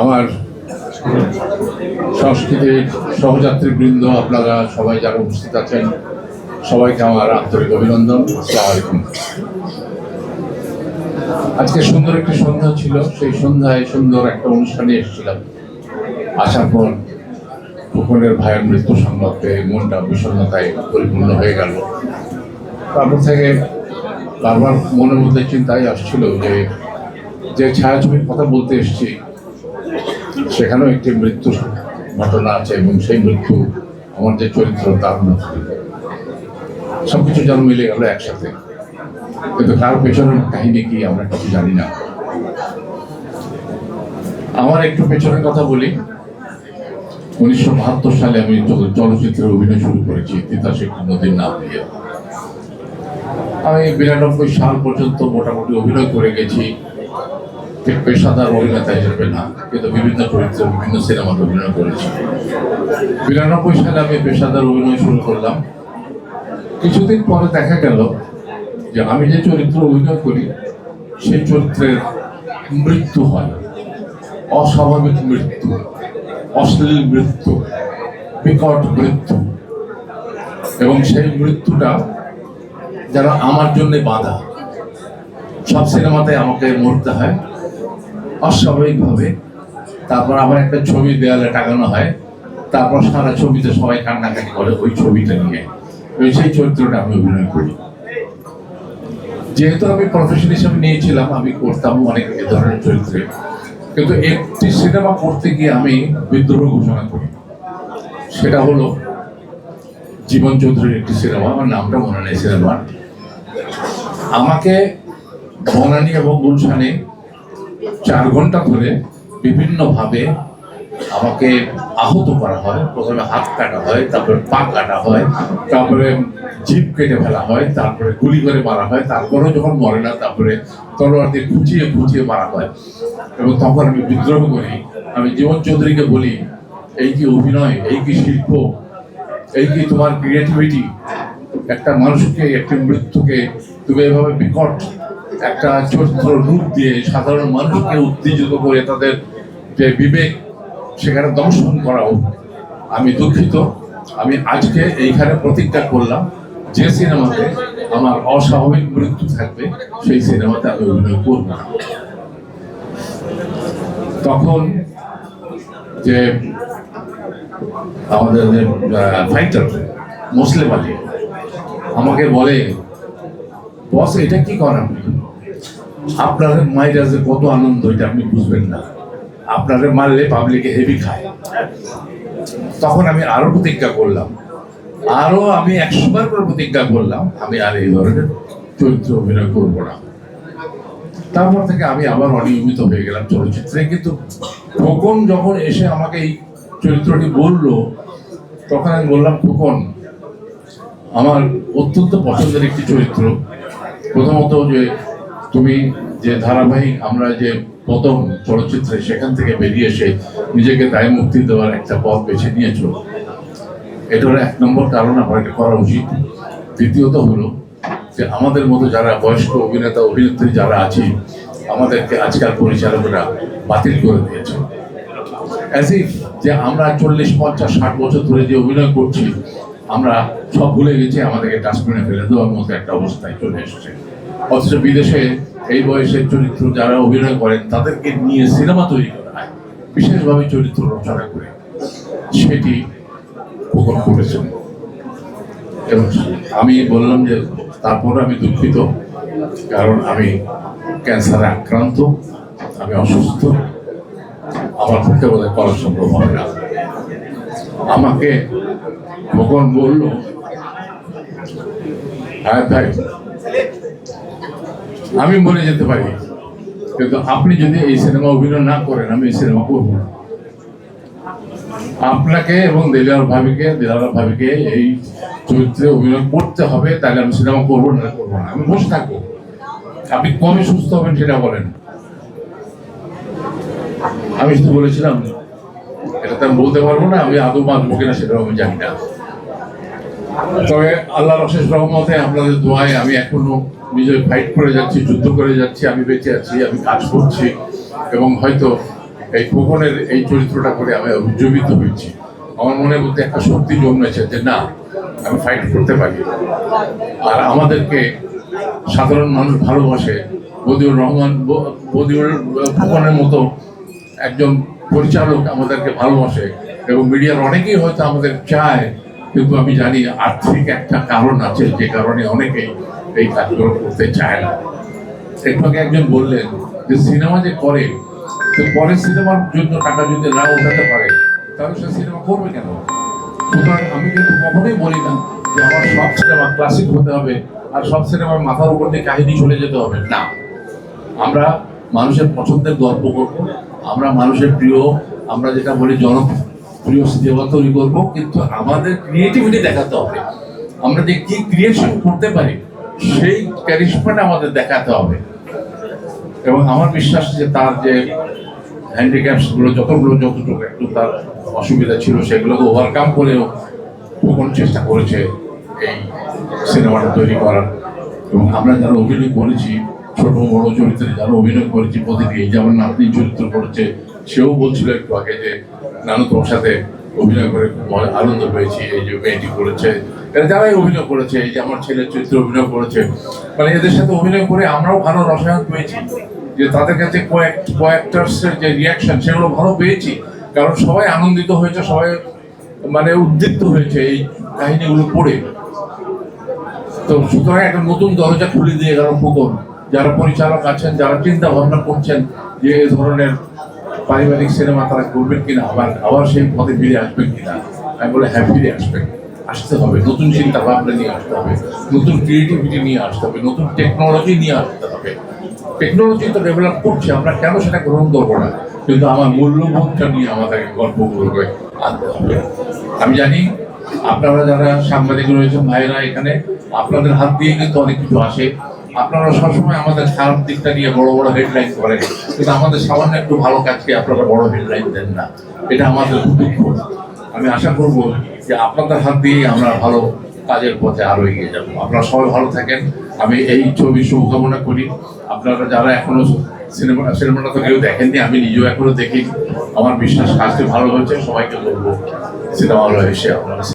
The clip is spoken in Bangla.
আমার সংস্কৃতির সহযাত্রী বৃন্দ আপনারা সবাই যারা উপস্থিত আছেন, সবাইকে আমার আন্তরিক অভিনন্দন। আজকে সুন্দর একটি সন্ধ্যা ছিল। সেই সন্ধ্যায় সুন্দর একটা অনুষ্ঠানে এসেছিলাম। আসার পর ফুকনের ভাইয়ের মৃত্যু সংবাদ পেয়ে মনটা বিষণ্ণতায় পরিপূর্ণ হয়ে গেল। তারপর থেকে বারবার মনের মধ্যে চিন্তাই আসছিল যে যে ছায়াছবির কথা বলতে এসেছি সেখানেও একটি মৃত্যু ঘটনা আছে এবং সেই মৃত্যু আমার যে চরিত্র, তার মধ্যে সবকিছু যেন মিলে গেল একসাথে। কিন্তু কার পেছনের কাহিনী কি আমরা কিছু জানি না। আমার একটু পেছনের কথা বলি। উনিশশো বাহাত্তর সালে আমি চল- চলচ্চিত্রে অভিনয় শুরু করেছি তিতাস নদীর নাম দিয়ে। আমি বিরানব্বই সাল পর্যন্ত মোটামুটি অভিনয় করে গেছি। পেশাদার অভিনেতা হিসেবে না, কিন্তু বিভিন্ন চরিত্রে বিভিন্ন সিনেমাতে অভিনয় করেছি। বিরানব্বই সালে আমি পেশাদার অভিনয় শুরু করলাম। কিছুদিন পরে দেখা গেল যে আমি যে চরিত্র অভিনয় করি, সেই চরিত্রের মৃত্যু হয়। অস্বাভাবিক মৃত্যু, অশ্লীল মৃত্যু, বিকট মৃত্যু। এবং সেই মৃত্যুটা যেন আমার জন্য বাধা, সব সিনেমাতে আমাকে মরতে হয়। অস্বাভাবিকভাবে তারপর আবার একটা ছবি দেয়ালে টাঙানো হয়। তারপর সারা ছবিতে সবাই কান্নাকাটি করে ওই ছবিটা নিয়ে। ওই সেই চরিত্রটা আমি অভিনয় করি। যেহেতু আমি প্রফেশন হিসেবে নিয়েছিলাম, আমি করতাম অনেক এ ধরনের চরিত্রে। কিন্তু একটি সিনেমা করতে গিয়ে আমি বিদ্রোহ ঘোষণা করি। সেটা হলো জীবন চৌধুরীর একটি সিনেমা। আমার নামটা মনে নেই সিনেমার। আমাকে বনানী এবং গুলশানে চার ঘণ্টা ধরে বিভিন্নভাবে আমাকে আহত করা হয়। প্রথমে হাত কাটা হয়, তারপরে পা কাটা হয়, তারপরে জিপ কেটে ফেলা হয়, তারপরে গুলি করে মারা হয়, তারপরেও যখন মরে না, তারপরে তলোয়ার দিয়ে খুঁচিয়ে খুঁচিয়ে মারা হয়। এবং তখন আমি বিদ্রোহ করি। আমি জীবন চৌধুরীকে বলি, এই কি অভিনয়? এই কি শিল্প? এই কি তোমার ক্রিয়েটিভিটি একটা মানুষকে, একটি মৃত্যুকে তুমি এভাবে বিকট একটা চরিত্র রূপ দিয়ে সাধারণ মানুষকে উত্তেজিত করে তাদের যে বিবেক, সেখানে দংশন করাও আমি দুঃখিত। আমি আজকে এইখানে প্রতিজ্ঞা করলাম, যে সিনেমাতে আমার অস্বাভাবিক মৃত্যু থাকবে, সেই সিনেমাতে আমি অভিনয় করব না। তখন যে আমাদের ফাইটার মুসলিম আলী, আমাকে বলে, বস, এটা কি করেন আপনি আপনার মাইরা যে কত আনন্দ, এটা আপনি বুঝবেন না। আপনারে মারলে পাবলিকে হেভি খায়। তখন আমি আরও প্রতিজ্ঞা করলাম। আরও আমি একশো বার করে প্রতিজ্ঞা করলাম, আমি আর এই ধরনের চরিত্র অভিনয় করব না। তারপর থেকে আমি আবার অনিয়মিত হয়ে গেলাম চলচ্চিত্রে, কিন্তু খোকন যখন এসে আমাকে এই চরিত্রটি বলল, তখন আমি বললাম, খোকন, আমার অত্যন্ত পছন্দের একটি চরিত্র। প্রথমত যে তুমি যে ধারাবাহিক আমরা যে প্রথম চলচ্চিত্রে সেখান থেকে বেরিয়ে এসে নিজেকে দায় মুক্তি দেওয়ার একটা পথ বেছে নিয়েছো এটা হলো এক নম্বর কারণ আমার এটা করা উচিত। দ্বিতীয়ত হলো যে আমাদের মতো যারা বয়স্ক অভিনেতা, অভিনেত্রী যারা আছে, আমাদেরকে আজকাল পরিচালকরা বাতিল করে দিয়েছে। অ্যাজ যে আমরা চল্লিশ, পঞ্চাশ, ষাট বছর ধরে যে অভিনয় করছি, আমরা সব ভুলে গেছি, আমাদেরকে ডাস্টবিনে ফেলে দেওয়ার মতো একটা অবস্থায় চলে এসেছে। অথচ বিদেশে এই বয়সের চরিত্র যারা অভিনয় করেন, তাদেরকে নিয়ে সিনেমা তৈরি করা হয়। বিশেষভাবে চরিত্র রচনা করে। সেটি খোকন করেছেন। এবং আমি বললাম যে, তারপর আমি দুঃখিত, কারণ আমি ক্যান্সারে আক্রান্ত, আমি অসুস্থ। আমার পক্ষে বোধহয় করা সম্ভব হবে না। আমাকে খোকন বলল হ্যাঁ ভাই আমি মরে যেতে পারি। কিন্তু আপনি যদি এই সিনেমা অভিনয় না করেন, আমি এই সিনেমা করব না। আপনাকে এবং দিলার ভাবিকে দিলার ভাবিকে এই চরিত্রে অভিনয় করতে হবে, তাহলে আমি সিনেমা করব না করব না। আমি বসে থাকব। আপনি কবে সুস্থ হবেন সেটা বলেন। আমি শুধু বলেছিলাম, এটা তো আমি বলতে পারব না, আমি আদৌ বাঁচবো কিনা সেটাও আমি জানি না। তবে আল্লাহর অশেষ রহমতে আপনাদের দোয়ায় আমি এখনও নিজে ফাইট করে যাচ্ছি, যুদ্ধ করে যাচ্ছি, আমি বেঁচে আছি, আমি কাজ করছি এবং হয়তো এই খোকনের এই চরিত্রটা করে আমি উজ্জীবিত হয়েছি। আমার মনের মধ্যে একটা শক্তি জন্মেছে যে না, আমি ফাইট করতে পারি। আর আমাদেরকে সাধারণ মানুষ ভালোবাসে। বদিউর রহমান বদিউর খোকনের মতো একজন পরিচালক আমাদেরকে ভালোবাসে এবং মিডিয়ার অনেকেই হয়তো আমাদের চায়, কিন্তু আমি জানি আর্থিক একটা কারণ আছে, যে কারণে অনেকেই এই কাজগুলো করতে চায় না। আগে একজন বললেন যে, সিনেমা যে করে, তো পরে সিনেমার জন্য টাকা যদি না উঠাতে পারে, তাহলে সে সিনেমা করবে কেন? সুতরাং আমি কিন্তু কখনোই বলি না যে, আমার সব সিনেমা ক্লাসিক হতে হবে আর সব সিনেমার মাথার উপর দিয়ে কাহিনী চলে যেতে হবে। না। আমরা মানুষের পছন্দের গল্প করব, আমরা মানুষের প্রিয়, আমরা যেটা বলি জনপ্রিয় সিনেমা তৈরি করব, কিন্তু আমাদের ক্রিয়েটিভিটি দেখাতে হবে। আমরা যে কি ক্রিয়েশন করতে পারি সেই ক্যারিশমাটা আমাদের দেখাতে হবে। এবং আমার বিশ্বাস যে তার যে হ্যান্ডিক্যাপসগুলো, যতগুলো যতটুকু একটু তার অসুবিধা ছিল, সেগুলোকে ওভারকাম করেও কোন চেষ্টা করেছে এই সিনেমাটা তৈরি করার। এবং আমরা যারা অভিনয় করেছি, ছোট বড় চরিত্রে যারা অভিনয় করেছি, প্রতিটি যেমন নাতনি চরিত্র করেছে, সেও বলছিল একটু আগে যে, নানু, তোমার সাথে অভিনয় করে আনন্দ পেয়েছি, এই যে মেয়েটি করেছে এরা যারাই অভিনয় করেছে, এই যে আমার ছেলের চরিত্রে অভিনয় করেছে মানে এদের সাথে অভিনয় করে আমরাও ভালো রসায়ন পেয়েছি। যে তাদের কাছে কয়েক, কয়েকটার্সের যে রিয়াকশন সেগুলো ভালো পেয়েছি। কারণ সবাই আনন্দিত হয়েছে, সবাই মানে উদ্দীপ্ত হয়েছে এই কাহিনীগুলো পড়ে। তো সুতরাং একটা নতুন দরজা খুলে দিয়ে গেল ফুকন যারা পরিচালক আছেন, যারা চিন্তা ভাবনা করছেন যে এই ধরনের পারিবারিক সিনেমা তারা করবেন কিনা, আবার আবার সেই পথে ফিরে আসবেন কিনা, আমি বলে হ্যাঁ ফিরে আসবেন। আসতে হবে, নতুন চিন্তা ভাবনা নিয়ে আসতে হবে, নতুন ক্রিয়েটিভিটি নিয়ে আসতে হবে, নতুন টেকনোলজি নিয়ে আসতে হবে। টেকনোলজি তো ডেভেলপ করছে, আমরা কেন সেটা গ্রহণ করব না? কিন্তু আমার মূল্যবোধটা নিয়ে আমাদেরকে গল্পগুলোকে আনতে হবে। আমি জানি আপনারা যারা সাংবাদিক রয়েছেন ভাইরা এখানে, আপনাদের হাত দিয়ে কিন্তু অনেক কিছু আসে। আপনারা সবসময় আমাদের খারাপ দিকটা নিয়ে বড় বড় হেডলাইন করেন, কিন্তু আমাদের সামান্য একটু ভালো কাজকে আপনারা বড় হেডলাইন দেন না। এটা আমাদের দুঃখ। আমি আশা করব যে আপনাদের হাত দিয়েই আমরা ভালো কাজের পথে আরও এগিয়ে যাব। আপনারা সবাই ভালো থাকেন। আমি এই ছবি শুভকামনা করি। আপনারা যারা এখনও সিনেমা, সিনেমাটা তো কেউ দেখেননি, আমি নিজেও এখনও দেখি আমার বিশ্বাস, কাজটি ভালো হয়েছে, সবাইকে বলব সিনেমা হলে এসে আপনারা